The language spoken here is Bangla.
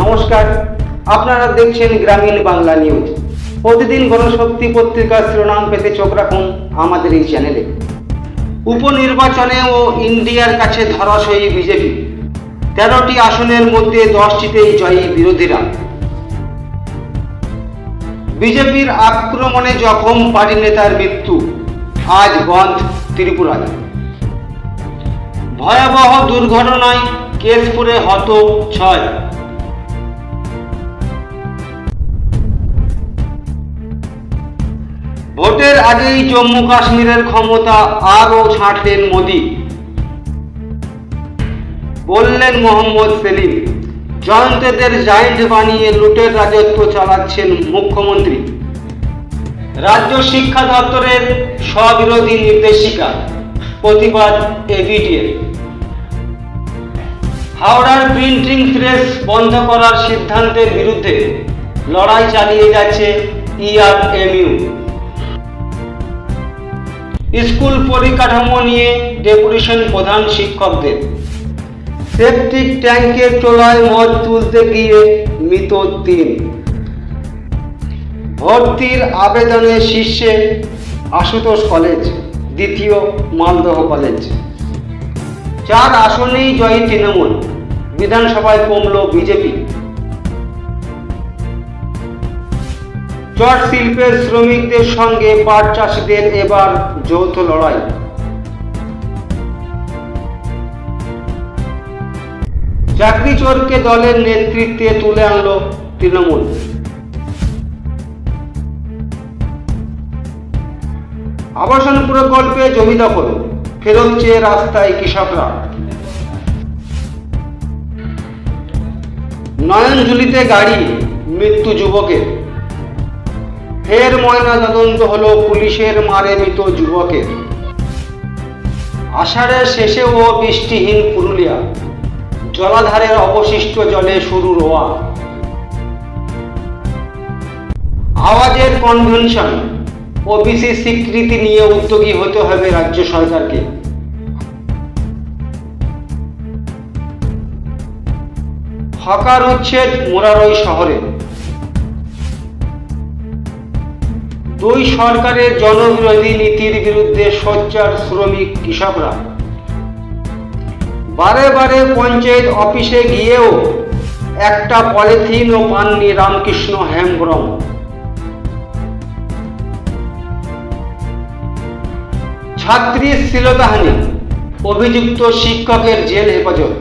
নমস্কার, আপনারা দেখছেন গ্রামীণ বাংলা নিউজ। প্রতিদিন গণশক্তি পত্রিকার শিরোনাম পেতে চোখ রাখুন আমাদের এই চ্যানেলে। উপনির্বাচনে ও ইন্ডিয়ার কাছে ধরাশয়ী বিজেপি। তেরোটি আসনের মধ্যে দশটিতেই জয়ী বিরোধীরা। বিজেপির আক্রমণে জখম পার্টি নেতার মৃত্যু। আজ বন্ধ ত্রিপুরায়। ভয়াবহ দুর্ঘটনায় কেশপুরে হত ছয়। ভোটের আগেই জম্মু কাশ্মীরের ক্ষমতা আরও ছাঁটলেন মোদি। বললেন মোহাম্মদ সেলিম, জয়ন্তদের জায়েন্ট বানিয়ে লুটের রাজত্ব চালাচ্ছেন মুখ্যমন্ত্রী। রাজ্য শিক্ষা দপ্তরের স্ববিরোধী নির্দেশিকা, প্রতিবাদ এভিডিএর হাওড়ার প্রিন্টিং প্রেস বন্ধ করার সিদ্ধান্তের বিরুদ্ধে লড়াই চালিয়ে যাচ্ছে ইআরএমইউ স্কুল পরিকাঠামো নিয়ে ডেপুটেশন প্রধান শিক্ষকদের। সেপটিক ট্যাঙ্কের চোলায় মদ তুলতে গিয়ে মৃত তিন। ভর্তির আবেদনের শীর্ষে আশুতোষ কলেজ, দ্বিতীয় মালদহ কলেজ। চার আসনেই জয়ী তৃণমূল, বিধানসভায় কমল বিজেপি। চট শিল্পের শ্রমিকদের সঙ্গে পাট চাষিদের এবার যৌথ লড়াই। চাকরি চোরকে দলের নেতৃত্বে তুলে আনল তৃণমূল। আবাসন প্রকল্পে জমি দখল, ফেরত চেয়ে রাস্তায় কৃষকরা। নয়নঝুলিতে গাড়ি, মৃত্যু যুবকের। ফের ময়না তদন্ত হলো পুলিশের মারে মৃত যুবকের। আষাঢ়ের শেষেও বৃষ্টিহীন পুরুলিয়া। জলাধারের অবশিষ্ট জলে শুরু রোয়া। আওয়াজের কনভেনশন। ওবিসি স্বীকৃতি নিয়ে উদ্যোগী হতে হবে রাজ্য সরকারকে। হকার উচ্ছেদ মোরারই শহরে। দুই সরকারের জনবিরোধী নীতির বিরুদ্ধে সোচ্চার শ্রমিক কৃষকরা। বারে বারে পঞ্চায়েত অফিসে গিয়েও একটা পলিথিনও পাননি রামকৃষ্ণ হেমব্রম। ছাত্রীর শ্লীলতাহানি, অভিযুক্ত শিক্ষকের জেল হেফাজত।